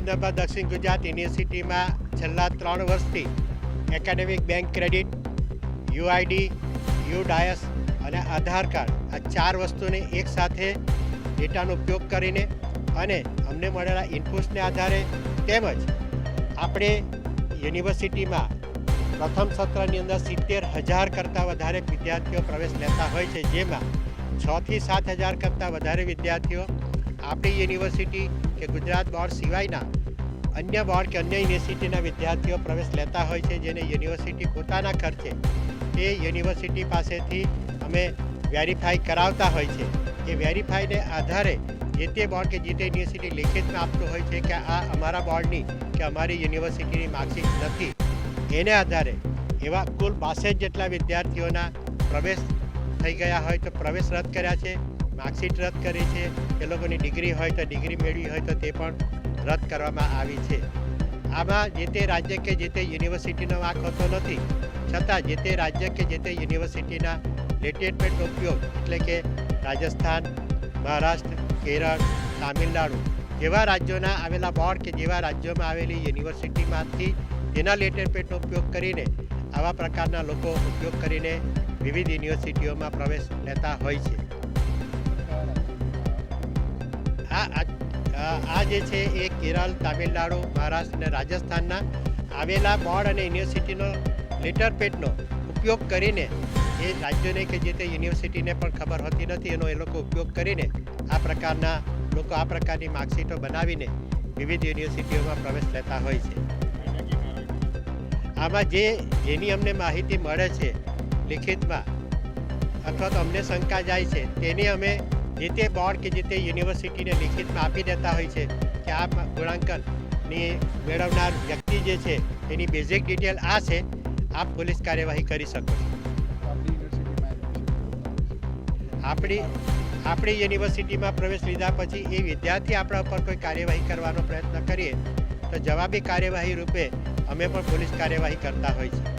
વિશ્વભર દક્ષિણ ગુજરાત યુનિવર્સિટીમાં છેલ્લા ત્રણ વર્ષથી academic bank credit, UID U DISE અને આધાર કાર્ડ આ ચાર વસ્તુને એકસાથે ડેટાનો ઉપયોગ કરીને અને અમને મળેલા ઇનપુટ્સને આધારે તેમજ આપણે યુનિવર્સિટીમાં પ્રથમ સત્રની અંદર સિત્તેર હજાર કરતાં વધારે વિદ્યાર્થીઓ પ્રવેશ લેતા હોય છે, જેમાં છથી સાત હજાર કરતાં વધારે વિદ્યાર્થીઓ આપણી યુનિવર્સિટી કે ગુજરાત બોર્ડ સિવાયના અન્ય બોર્ડ કે અન્ય યુનિવર્સિટીના વિદ્યાર્થીઓ પ્રવેશ લેતા હોય છે, જેને યુનિવર્સિટી પોતાના ખર્ચે એ યુનિવર્સિટી પાસેથી અમે વેરીફાઈ કરાવતા હોય છે. એ વેરીફાઈને આધારે જે તે બોર્ડ કે જે તે યુનિવર્સિટી લેખિતમાં આપતું હોય છે કે આ અમારા બોર્ડની કે અમારી યુનિવર્સિટીની માર્કશીટ નથી. એને આધારે એવા કુલ બાસઠ જેટલા વિદ્યાર્થીઓના પ્રવેશ થઈ ગયા હોય તો પ્રવેશ રદ કર્યા છે. માર્કશીટ રદ કરી છે. એ લોકોની ડિગ્રી હોય તો ડિગ્રી મેળવી હોય તો તે પણ રદ કરવામાં આવી છે. આમાં જે તે રાજ્ય કે જે તે યુનિવર્સિટીનો વાંક હોતો નથી, છતાં જે તે રાજ્ય કે જે તે યુનિવર્સિટીના લેટેટમેન્ટ ઉપયોગ, એટલે કે રાજસ્થાન, મહારાષ્ટ્ર, કેરળ, તામિલનાડુ જેવા રાજ્યોના આવેલા બોર્ડ કે જેવા રાજ્યોમાં આવેલી યુનિવર્સિટીમાંથી તેના લેટેટમેન્ટનો ઉપયોગ કરીને આવા પ્રકારના લોકો ઉપયોગ કરીને વિવિધ યુનિવર્સિટીઓમાં પ્રવેશ લેતા હોય છે. આ આ જે છે એ કેરળ, તામિલનાડુ, મહારાષ્ટ્ર અને રાજસ્થાનના આવેલા બોર્ડ અને યુનિવર્સિટીનો લેટર પેડનો ઉપયોગ કરીને એ રાજ્યોને કે જે તે યુનિવર્સિટીને પણ ખબર હોતી નથી, એનો એ લોકો ઉપયોગ કરીને આ પ્રકારના લોકો આ પ્રકારની માર્કશીટો બનાવીને વિવિધ યુનિવર્સિટીઓમાં પ્રવેશ લેતા હોય છે. આમાં જે જેની અમને માહિતી મળે છે લિખિતમાં અથવા તો અમને શંકા જાય છે, તેની અમે જે તે બોર્ડ કે જે તે યુનિવર્સિટીને લિખિતમાં આપી દેતા હોય છે કે આ ગુણાંકનની મેળવનાર વ્યક્તિ જે છે, એની બેઝિક ડિટેલ આ છે, આપ પોલીસ કાર્યવાહી કરી શકો આપણી આપણી યુનિવર્સિટીમાં પ્રવેશ લીધા પછી એ વિદ્યાર્થી આપણા ઉપર કોઈ કાર્યવાહી કરવાનો પ્રયત્ન કરીએ તો જવાબી કાર્યવાહી રૂપે અમે પણ પોલીસ કાર્યવાહી કરતા હોય છે.